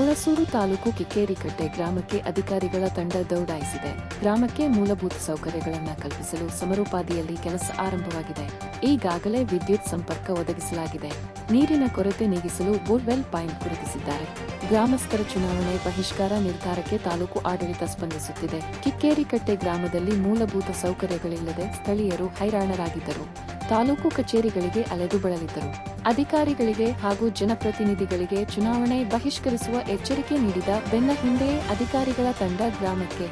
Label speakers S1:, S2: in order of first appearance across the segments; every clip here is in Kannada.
S1: ಹುಣಸೂರು ತಾಲೂಕು ಕಿಕ್ಕೇರಿಕಟ್ಟೆ ಗ್ರಾಮಕ್ಕೆ ಅಧಿಕಾರಿಗಳ ತಂಡ ದೌಡಾಯಿಸಿದೆ. ಗ್ರಾಮಕ್ಕೆ ಮೂಲಭೂತ ಸೌಕರ್ಯಗಳನ್ನು ಕಲ್ಪಿಸಲು ಸಮರೋಪಾದಿಯಲ್ಲಿ ಕೆಲಸ ಆರಂಭವಾಗಿದೆ. ಈಗಾಗಲೇ ವಿದ್ಯುತ್ ಸಂಪರ್ಕ ಒದಗಿಸಲಾಗಿದೆ. ನೀರಿನ ಕೊರತೆ ನೀಗಿಸಲು ಬೋರ್ವೆಲ್ ಪಾಯಿಂಟ್ ಗುರುತಿಸಿದ್ದಾರೆ. ಗ್ರಾಮಸ್ಥರ ಚುನಾವಣೆ ಬಹಿಷ್ಕಾರ ನಿರ್ಧಾರಕ್ಕೆ ತಾಲೂಕು ಆಡಳಿತ ಸ್ಪಂದಿಸುತ್ತಿದೆ. ಕಿಕ್ಕೇರಿಕಟ್ಟೆ ಗ್ರಾಮದಲ್ಲಿ ಮೂಲಭೂತ ಸೌಕರ್ಯಗಳಿಲ್ಲದೆ ಸ್ಥಳೀಯರು ಹೈರಾಣರಾಗಿದ್ದರು. ತಾಲೂಕು ಕಚೇರಿಗಳಿಗೆ ಅಲೆದು ಬಳಲಿದ್ದರು ಅಧಿಕಾರಿಗಳಿಗೆ ಹಾಗೂ ಜನಪ್ರತಿನಿಧಿಗಳಿಗೆ ಚುನಾವಣೆ ಬಹಿಷ್ಕರಿಸುವ ಎಚ್ಚರಿಕೆ ನೀಡಿದ ಬೆನ್ನ ಹಿಂದೆಯೇ ಅಧಿಕಾರಿಗಳ ತಂಡ ಗ್ರಾಮಕ್ಕೆ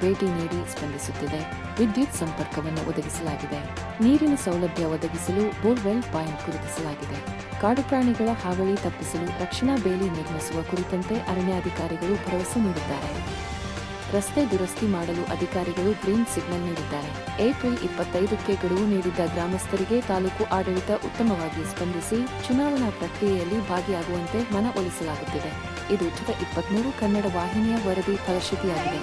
S1: ಭೇಟಿ ನೀಡಿ ಸ್ಪಂದಿಸುತ್ತಿದೆ. ವಿದ್ಯುತ್ ಸಂಪರ್ಕವನ್ನು ಒದಗಿಸಲಾಗಿದೆ. ನೀರಿನ ಸೌಲಭ್ಯ ಒದಗಿಸಲು ಬೋರ್ವೆಲ್ ಪಾಯಿಂಟ್ ಗುರುತಿಸಲಾಗಿದೆ. ಕಾಡು ಪ್ರಾಣಿಗಳ ಹಾವಳಿ ತಪ್ಪಿಸಲು ರಕ್ಷಣಾ ಬೇಲಿ ನಿರ್ಮಿಸುವ ಕುರಿತಂತೆ ಅರಣ್ಯಾಧಿಕಾರಿಗಳು ಭರವಸೆ ನೀಡಿದ್ದಾರೆ. ರಸ್ತೆ ದುರಸ್ತಿ ಮಾಡಲು ಅಧಿಕಾರಿಗಳು ಗ್ರೀನ್ ಸಿಗ್ನಲ್ ನೀಡಿದ್ದಾರೆ. ಏಪ್ರಿಲ್ ಇಪ್ಪತ್ತೈದಕ್ಕೆ ಗಡುವು ನೀಡಿದ್ದ ಗ್ರಾಮಸ್ಥರಿಗೆ ತಾಲೂಕು ಆಡಳಿತ ಉತ್ತಮವಾಗಿ ಸ್ಪಂದಿಸಿ ಚುನಾವಣಾ ಪ್ರಕ್ರಿಯೆಯಲ್ಲಿ ಭಾಗಿಯಾಗುವಂತೆ ಮನವೊಲಿಸಲಾಗುತ್ತಿದೆ ಇದು ಜುದ ಇಪ್ಪತ್ಮೂರು ಕನ್ನಡ ವಾಹಿನಿಯ ವರದಿ ಫಲಶ್ರುತಿಯಾಗಿದೆ.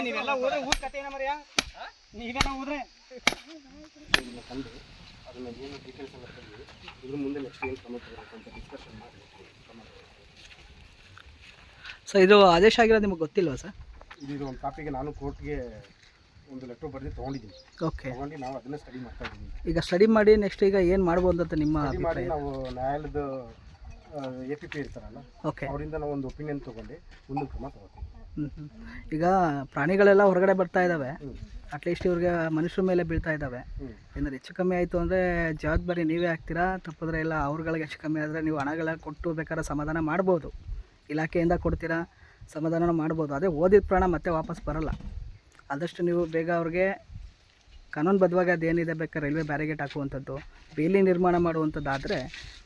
S2: ನೀವೆಲ್ಲ ಊದ್ರೆ ಊರ್ ಕತೆ ಏನ ಮರ್ಯಾ ನೀವೆಲ್ಲ ಊದ್ರೆ
S3: ಅದನ್ನ ಏನು ಡೀಟೇಲ್ಸ್ ಎಲ್ಲ ತೆಗೆದು ಇದ್ರ ಮುಂದೆ ನೆಕ್ಸ್ಟ್ ಏನು ಕ್ರಮ ಅಂತ ಡಿಸ್ಕಷನ್ ಮಾಡಿ
S4: ಸರ್ ಇದು ಆದೇಶ ಆಗಿರೋದು ನಿಮಗೆ ಗೊತ್ತಿಲ್ವಾ ಸರ್?
S3: ಇದು ಒಂದು ಕಾಪಿಗೆ ನಾನು ಕೋರ್ಟ್ಗೆ ಒಂದು ಲೆಟ್ರ್ ಬರೆದು ತೊಗೊಂಡಿದ್ದೀನಿ.
S4: ಓಕೆ
S3: ತೊಗೊಂಡು ನಾವು ಅದನ್ನ ಸ್ಟಡಿ ಮಾಡ್ತಾ ಇದ್ದೀವಿ.
S4: ಈಗ ಸ್ಟಡಿ ಮಾಡಿ ನೆಕ್ಸ್ಟ್ ಈಗ ಏನು ಮಾಡ್ಬೋದು ಅಂತ ನಿಮ್ಮ
S3: ಸ್ಟಡಿ ಮಾಡಿ
S4: ಅಭಿಪ್ರಾಯ?
S3: ನಾವು ನ್ಯಾಯಾಲಯದ ಎ ಪಿ ಪಿ ಇರ್ತಾರಲ್ಲ
S4: ಓಕೆ
S3: ಅವರಿಂದ ನಾವು ಒಂದು ಒಪಿನಿಯನ್ ತೊಗೊಂಡು ಮುಂದಿನ ಕ್ರಮ ತಗೋತೀವಿ.
S4: ಈಗ ಪ್ರಾಣಿಗಳೆಲ್ಲ ಹೊರಗಡೆ ಬರ್ತಾ ಇದ್ದಾವೆ
S3: ಹ್ಞೂ
S4: ಅಟ್ಲೀಸ್ಟ್ ಇವ್ರಿಗೆ ಮನುಷ್ಯರ ಮೇಲೆ ಬೀಳ್ತಾ ಇದ್ದಾವೆ
S3: ಹ್ಞೂ
S4: ಏನಾದ್ರು ಹೆಚ್ಚು ಕಮ್ಮಿ ಆಯಿತು ಅಂದರೆ ಜವಾಬ್ದಾರಿ ನೀವೇ ಆಗ್ತೀರಾ? ತಪ್ಪಿದ್ರೆ ಎಲ್ಲ ಅವ್ರಗಳಿಗೆ ಹೆಚ್ಚು ಕಮ್ಮಿ ಆದರೆ ನೀವು ಹಣಗಳ ಕೊಟ್ಟು ಬೇಕಾದ್ರೆ ಸಮಾಧಾನ ಮಾಡ್ಬೋದು. ಇಲಾಖೆಯಿಂದ ಕೊಡ್ತೀರಾ? ಸಮಾಧಾನ ಮಾಡ್ಬೋದು. ಅದೇ ಓದಿದ ಪ್ರಾಣ ಮತ್ತೆ ವಾಪಸ್ ಬರಲ್ಲ. ಆದಷ್ಟು ನೀವು ಬೇಗ ಅವ್ರಿಗೆ ಕಾನೂನುಬದ್ಧವಾಗಿ ಅದೇನಿದೆ ಬೇಕಾದ್ರೆ ರೈಲ್ವೆ ಬ್ಯಾರಿಗೇಟ್ ಹಾಕುವಂಥದ್ದು, ಬೇಲಿ ನಿರ್ಮಾಣ ಮಾಡುವಂಥದ್ದಾದರೆ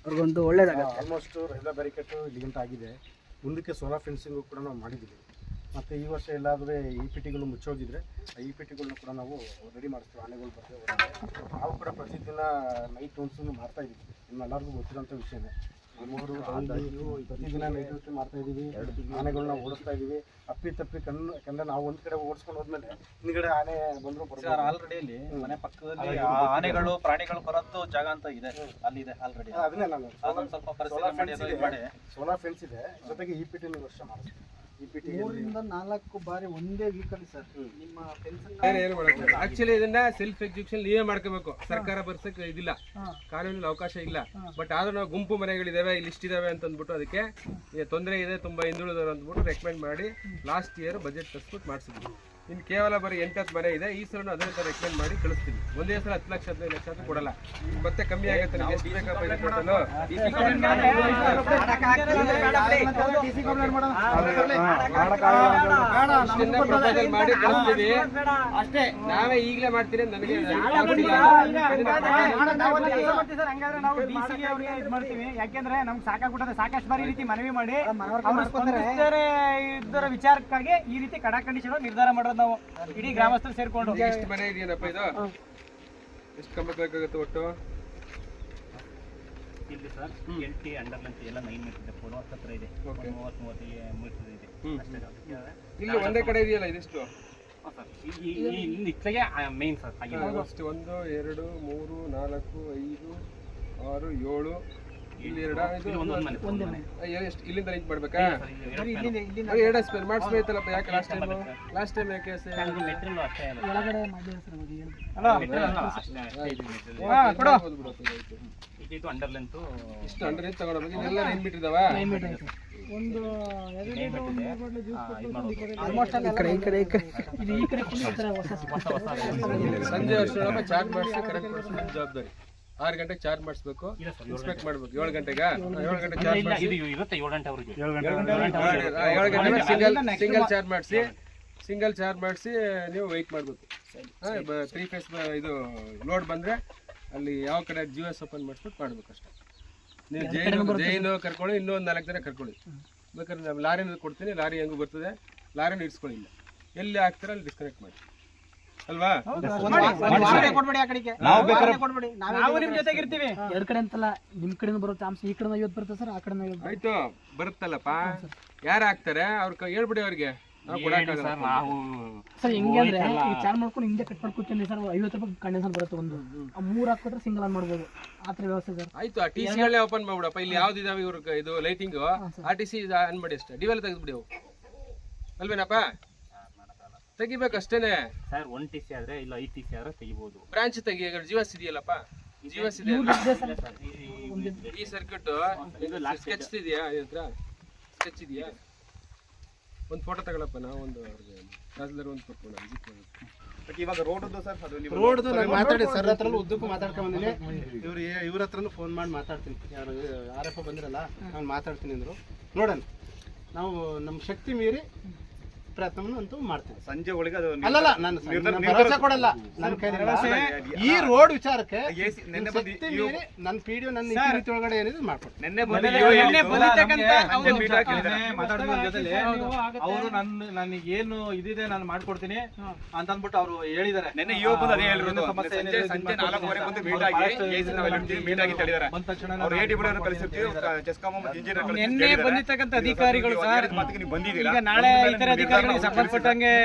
S4: ಅವ್ರಿಗೊಂದು ಒಳ್ಳೇದಾಗುತ್ತೆ.
S3: ಆಲ್ಮೋಸ್ಟ್ ರೈಲ್ವೆ ಬ್ಯಾರಿಕೇಟು ಇಲ್ಲಿಗಿಂತ ಆಗಿದೆ. ಮುಂದಕ್ಕೆ ಸೋಲಾರ್ ಫೆನ್ಸಿಂಗು ಕೂಡ ನಾವು ಮಾಡಿದ್ದೀವಿ. ಮತ್ತು ಈ ವರ್ಷ ಎಲ್ಲಾದರೂ ಇ ಪಿ ಟಿಗಳು ಮುಚ್ಚೋಗಿದ್ರೆ, ಆ ಇ ಪಿ ಟಿಗಳನ್ನ ಕೂಡ ನಾವು ರೆಡಿ ಮಾಡಿಸ್ತೀವಿ, ಆನೆಗಳು ಬರ್ತವೆ. ನಾವು ಕೂಡ ಪ್ರತಿದಿನ ನೈಟ್ ಟೋನ್ಸನ್ನು ಮಾಡ್ತಾ ಇದ್ದೀವಿ ನಿಮ್ಮೆಲ್ಲರಿಗೂ ಗೊತ್ತಿರೋಂಥ ವಿಷಯನೇ. ನಮ್ಮವರು ಪ್ರತಿದಿನ ನೈಟ್ ಡ್ಯೂಟಿ ಮಾಡ್ತಾ ಇದ್ದೀವಿ. ಆನೆಗಳನ್ನ ಓಡಿಸ್ತಾ ಇದೀವಿ ಅಪ್ಪಿ ತಪ್ಪಿ ಕಣ್ಣು ಯಾಕಂದ್ರೆ ನಾವು ಒಂದು ಕಡೆ ಓಡಿಸ್ಕೊಂಡು ಹೋದ್ಮೇಲೆ ಹಿಂದ್ಗಡೆ ಆನೆ ಬಂದ್ರು
S5: ಸರ್
S3: ಬರ್ಬೋದು
S5: ಆಲ್ರೆಡಿ ಅಲ್ಲಿ ಮನೆ ಪಕ್ಕದಲ್ಲಿ ಆ ಆನೆಗಳು ಪ್ರಾಣಿಗಳು ಬರೋದು ಜಾಗ ಅಂತ ಇದೆ. ಅಲ್ಲಿದೆ ಆಲ್ರೆಡಿ
S3: ಅದನ್ನೇ ನಾನು.
S5: ಸ್ವಲ್ಪ
S3: ಸೋಲಾರ್ ಫೆನ್ಸ್ ಇದೆ. ಜೊತೆಗೆ ಈ ಪಿ ಟಿ ವರ್ಷ ಟಿ
S2: ಮೂರರಿಂದ ನಾಲ್ಕು ಬಾರಿ ಒಂದೇ ವೀಕಲ್ಲಿ ಸರ್ ನಿಮ್ಮ
S6: ಆಕ್ಚುಲಿ ಇದನ್ನ ಸೆಲ್ಫ್ ಎಕ್ಸಿಕ್ಯೂಷನ್ ನೀವೇ ಮಾಡ್ಕೋಬೇಕು. ಸರ್ಕಾರ ಬರ್ಸಕ್ಕೆ ಇದಿಲ್ಲ. ಕಾನೂನಲ್ಲಿ ಅವಕಾಶ ಇಲ್ಲ. ಬಟ್ ಆದ್ರೂ ನಾವು ಗುಂಪು ಮನೆಗಳಿದಾವೆ ಇಲ್ಲಿ ಇಷ್ಟಿದಾವೆ ಅಂತ ಅಂದ್ಬಿಟ್ಟು ಅದಕ್ಕೆ ತೊಂದರೆ ಇದೆ ತುಂಬಾ ಹಿಂದುಳಿದವರು ಅಂದ್ಬಿಟ್ಟು ರೆಕಮೆಂಡ್ ಮಾಡಿ ಲಾಸ್ಟ್ ಇಯರ್ ಬಜೆಟ್ ತರಿಸ್ಬಿಟ್ಟು ಮಾಡಿಸಿದ್ವಿ. ಇನ್ನು ಕೇವಲ ಬರೀ ಎಂಟತ್ತು ಮನೆ ಇದೆ ಈ ಸಲನು ಅದೇ ಥರ ಎಕ್ಸ್ಪ್ಲೈನ್ ಮಾಡಿ ಕಳಿಸ್ತೀನಿ. ಒಂದೇ ಸಲ ಹತ್ತು ಲಕ್ಷ ಹದಿನೈದು ಲಕ್ಷ ಅಂತ ಕೊಡಲ್ಲ. ಮತ್ತೆ ಕಮ್ಮಿ ಆಗುತ್ತೆ ನಿಮ್ಗೆ ಎಷ್ಟು ಬೇಕಪ್ಪ ಇದು ಟೋಟಲು ಇಷ್ಟನ್ನ ಪ್ರಪೋಸಲ್ ಮಾಡಿ ಕಳಿಸ್ತೀವಿ ಅಷ್ಟೇ ನಾವೇ ಈಗಲೇ ಮಾಡ್ತೀರಿ ನನಗೆ
S2: ಮಾಡ್ತೀವಿ. ಯಾಕೆಂದ್ರೆ ನಮ್ಗೆ ಸಾಕಾಗ್ಬಿಟ್ಟದೆ ಸಾಕಷ್ಟು ಬಾರಿ ರೀತಿ ಮನವಿ ಮಾಡಿ ಇದರ ವಿಚಾರಕ್ಕಾಗಿ ಈ ರೀತಿ ಕಡಾ ಕಂಡೀಷನ್ ನಿರ್ಧಾರ ಮಾಡೋದು ನಾವು ಇಡೀ ಗ್ರಾಮಸ್ಥರು ಸೇರ್ಕೊಂಡು.
S6: ಎಷ್ಟು ಮನೆ ಇದೆಯೇನಪ್ಪ ಇದು? ಎಷ್ಟು ಕಂಬ ಬೇಕಾಗುತ್ತೆ ಒಟ್ಟು?
S7: ಇಲ್ಲಿ ಸರ್ ಎಂಟಿ ಅಂಡರ್ ಅಂತ ಎಲ್ಲ ನೈನ್ ಮೀಟರ್ ಇದೆ. ಫೋನ್ ಹತ್ರ ಇದೆ.
S6: ಮೂವತ್ತು
S7: ಮೂವತ್ತು ಮೂವತ್ತೈದು ಮೀಟರ್ ಇದೆ. ಅಷ್ಟೇ ಅದಕ್ಕೆ
S6: ಇಲ್ಲಿ ಒಂದೇ ಕಡೆ ಇದೆಯಲ್ಲ ಇದಿಷ್ಟು?
S7: ಇತ್ಲಾಗೆ ಮೇನ್ ಸರ್
S6: ಒಂದು ಎರಡು ಮೂರು ನಾಲ್ಕು ಐದು ಆರು ಏಳು ಇಲ್ಲಿ ಎಷ್ಟು ಇಲ್ಲಿಂದ ಲಿಂಕ್ ಮಾಡ್ಬೇಕಾ?
S7: ಎರಡು
S6: ಸ್ಪೇರ್ ಮಾಡಿಸ್ಬೇಕಲ್ಲಪ್ಪ ಯಾಕೆ ಲಾಸ್ಟ್ ಟೈಮ್ ಲಾಸ್ಟ್ ಟೈಮ್ ಯಾಕೆ ಸೆ-
S7: ಅದು ಮೆಟೀರಿಯಲ್ ಅಷ್ಟೇ ಅಲ್ಲ.
S2: ಅಲ್ಲ
S7: ಮೆಟೀರಿಯಲ್ ಅಲ್ಲ, ಅಷ್ಟೇ. ಅಷ್ಟೇ ಇದು ಮೆಟೀರಿಯಲ್
S2: ಹಾ, ಕೊಡು.
S6: ಹೌದು. ಬಿಡು, ಹೌದು, ಆಯ್ತು.
S7: ಇದು ಅಂಡರ್ ಲೆಂತು
S6: ಇಷ್ಟು ಅಂಡ್ರೆ ತಗೊಂಡೋಗಿ ಇದೆಲ್ಲ ನೈನ್ ಮೀಟರ್ ಇದಾವ
S4: ಆಲ್ಮೋಸ್ಟ್ ಈ ಕಡೆ ಈ ಕಡೆ ಈ ಕಡೆ
S2: ಇದು. ಈ ಕಡೆ full ಈ ತರ ಹೊಸ
S7: ಹೊಸ ಹೊಸ
S6: ಸಂಜೆ ವರ್ಷ ಚಾಕ್ ಮಾಡಿಸಿ ಕರೆಕ್ಟ್ ಮಾಡಿಸಿ ಜವಾಬ್ದಾರಿ. ಆರು ಗಂಟೆಗೆ ಚಾರ್ಜ್ ಮಾಡಿಸ್ಬೇಕು. ಇನ್ಸ್ಪೆಕ್ಟ್ ಮಾಡ್ಬೇಕು. ಏಳು ಗಂಟೆಗೆ? ಏಳು ಗಂಟೆಗೆ ಚಾರ್ಜ್ ಮಾಡಿಸಿ.
S7: ಏಳು
S6: ಗಂಟೆ ಸಿಂಗಲ್ ಸಿಂಗಲ್ ಚಾರ್ಜ್ ಮಾಡಿಸಿ. ಸಿಂಗಲ್ ಚಾರ್ಜ್ ಮಾಡಿಸಿ ನೀವು ವೆಯ್ಟ್ ಮಾಡಬೇಕು. ತ್ರೀ ಫೇಸ್ ಇದು ಲೋಡ್ ಬಂದರೆ ಅಲ್ಲಿ ಯಾವ ಕಡೆ ಜಿ ಎಸ್ ಓಪನ್ ಮಾಡಿಸ್ಬಿಟ್ಟು ಮಾಡ್ಬೇಕು ಅಷ್ಟೇ. ನೀವು ಜೈನು ಜೈನು ಕರ್ಕೊಳ್ಳಿ ಇನ್ನೂ ಒಂದು ನಾಲ್ಕು ಜನ ಕರ್ಕೊಳ್ಳಿ. ಬೇಕಾದ್ರೆ ನಾವು ಲಾರಿನ ಕೊಡ್ತೀನಿ ಲಾರಿ ಹೆಂಗೂ ಬರ್ತದೆ ಲಾರಿನ ಇಡ್ಸ್ಕೊಳ್ಳಿ ಇಲ್ಲ. ಎಲ್ಲಿ ಹಾಕ್ತಾರೆ ಅಲ್ಲಿ ಡಿಸ್ಕನೆಕ್ಟ್ ಮಾಡಿ. ಅಲ್ವಾ?
S8: ಕೊಡ್ಬೇಡಿ ಆ ಕಡೆಗೆ.
S9: ನಾವು
S8: ವಾರನೇ ಕೊಡ್ಬೇಡಿ ನಾವು
S2: ನಿಮ್ ಜೊತೆಗೆ ಇರ್ತೀವಿ.
S8: ಎರಡು ಕಡೆ ಅಂತಲ್ಲ ನಿಮ್ ಕಡೆನೂ ಬರುತ್ತೆ ಅಂಶ ಈ ಕಡೆ ಐವತ್ತು ಬರುತ್ತೆ ಸರ್ ಆ ಕಡೆ
S6: ಆಯ್ತು ಬರುತ್ತಲ್ಲಪ್ಪ. ಯಾರು ಹಾಕ್ತಾರೆ? ಅವ್ರ ಕ- ಹೇಳ್ಬಿಡಿ ಅವ್ರಿಗೆ. ನಾವು
S7: ಸರ್ ನಾವು
S8: ಸರ್ ಹೆಂಗೆ ಅಂದ್ರೆ ಈ ಚಾರ್ ಮಾಡ್ಕೊಂಡು ಹಿಂದೆ ಕಟ್ ಮಾಡ್ಕೊತೀನಿ ಸರ್ ಐವತ್ತು ರೂಪಾಯಿ ಕಂಡೆನ್ಸರ್ ಬರುತ್ತೆ ಒಂದು. ಆ ಮೂರು ಹಾಕಿದ್ರೆ ಸಿಂಗಲ್ ಆನ್ ಮಾಡ್ಬೋದು. ಆ ಥರ ವ್ಯವಸ್ಥೆ ಸರ್.
S6: ಆಯ್ತು ಆ ಟಿ ಸಿಗಳನ್ನೇ ಓಪನ್ ಮಾಡ್ಬಿಡಪ್ಪ. ಇಲ್ಲಿ ಯಾವ್ದು ಇದಾವೆ ಇವ್ರ ಇದು ಲೈಟಿಂಗ್ ಆ ಟಿ ಸಿ ಆನ್ ಮಾಡಿ ಅಷ್ಟೇ. ಡಿವೆಲ್ ತೆಗೆದ್ಬಿಡಿ ಅಲ್ವೇನಪ್ಪ? ತೆಗಿಬೇಕು ಅಷ್ಟೇನೆ
S7: ಸರ್ ಒನ್ ಟಿ ಸಿ ಆದ್ರೆ ಇಲ್ಲ ಐ ಟಿ ಸಿ ಆದ್ರೆ ತೆಗಿಬಹುದು
S6: ಬ್ರಾಂಚ್ ತೆಗಿ ಜೀವಸ್ ಇದೆಯಲ್ಲಪ್ಪ? ಜೀವಸ್ ಇದೆ ಈ ಸರ್ಕ್ಯೂಟ್ ಸ್ಕೆಚ್ ಇದೆಯಾ ಇದ್ರ ಸ್ಕೆಚ್ ಇದೆಯಾ? ಒಂದು ಫೋಟೋ ತಗೊಳಪ್ಪ ನಾವು ಒಂದು ಅವ್ರಿಗೆ. ಒಂದು ಕೊಟ್ಬಿಡೋಣ ವಿಸಿಟ್ ಮಾಡಿ
S9: ಇವಾಗ ರೋಡ್ ಸರ್? ಅದು
S10: ರೋಡ್ದು ನಾನು ಮಾತಾಡಿ ಸರ್ ಹತ್ರ ಉದ್ದಕ್ಕೂ ಮಾತಾಡ್ಕೊಂಡ್ ಬಂದಿನಿ. ಇವ್ರು ಇವ್ರ ಹತ್ರನೂ ಫೋನ್ ಮಾಡಿ ಮಾತಾಡ್ತೀನಿ. ಯಾರು ಆರ್ ಎಫ್ ಬಂದಿರಲ್ಲ ನಾನು ಮಾತಾಡ್ತೀನಿ ಅಂದರು. ನೋಡೋಣ. ನಾವು ನಮ್ಮ ಶಕ್ತಿ ಮೀರಿ ಪ್ರಯತ್ನವನ್ನು ಅಂತೂ ಮಾಡ್ತೀವಿ
S9: ಸಂಜೆ ಒಳಗೆ ಅದು
S10: ಅಲ್ಲಲ್ಲ ನಾನು ನಾನು ಭರವಸೆ ಕೊಡಲ್ಲ. ನನ್ನ ಈ ರೋಡ್ ವಿಚಾರಕ್ಕೆ
S9: AC ನೆನ್ನೆ
S10: ಶಕ್ತಿ
S9: ಬಂದು
S10: ಮೀರಿ ನನ್ನ ಒಳಗಡೆ ಏನಿದೆ ಮಾಡ್ಕೊಡ್ತೀನಿ.
S9: ನೆನ್ನೆ ಬಂದು ಹಾಕಿದ್ದಾರೆ. ಮಾತಾಡಿದ ಜೊತೆಲಿ ಅವರು ನನ್ನ ನನಗೆ ಏನು ಇದಿದೆ ನಾನು ಮಾಡ್ಕೊಡ್ತೀನಿ ಅಂತ ಅಂದ್ಬಿಟ್ಟು ಅವರು ಹೇಳಿದ್ದಾರೆ. ನೆನ್ನೆ ಇವಾಗ ಬಂದು ಅದೇ ಹೇಳಿರೋದು. ಸಮಸ್ಯೆ ಸಂಜೆ ಸಂಜೆ ನಾಲ್ಕುವರೆಗೆ ಬಂದು ಮೀಟ್ ಆಗಿ ಮೀಟ್ ಆಗಿ ಹೇಳಿದ್ದಾರೆ. ಬಂದ ತಕ್ಷಣ ಅವ್ರು ಎ ಡಿ ಕಳಿಸಿರ್ತೀವಿ ಚೆಸ್ಕಾಮ್ ಇಂಜಿನಿಯರ್
S2: ನಿನ್ನೆ ಬಂದಿರ್ತಕ್ಕಂಥ ಅಧಿಕಾರಿಗಳು ಸರ್.
S9: ಮಾತಿಗೆ ನೀವು ಬಂದಿದ್ದೀರಾ?
S2: ಈಗ ನಾಳೆ ಇತರ ಅಧಿಕಾರಿಗಳಿಗೆ ಸಂಬಂಧಪಟ್ಟಂಗೆ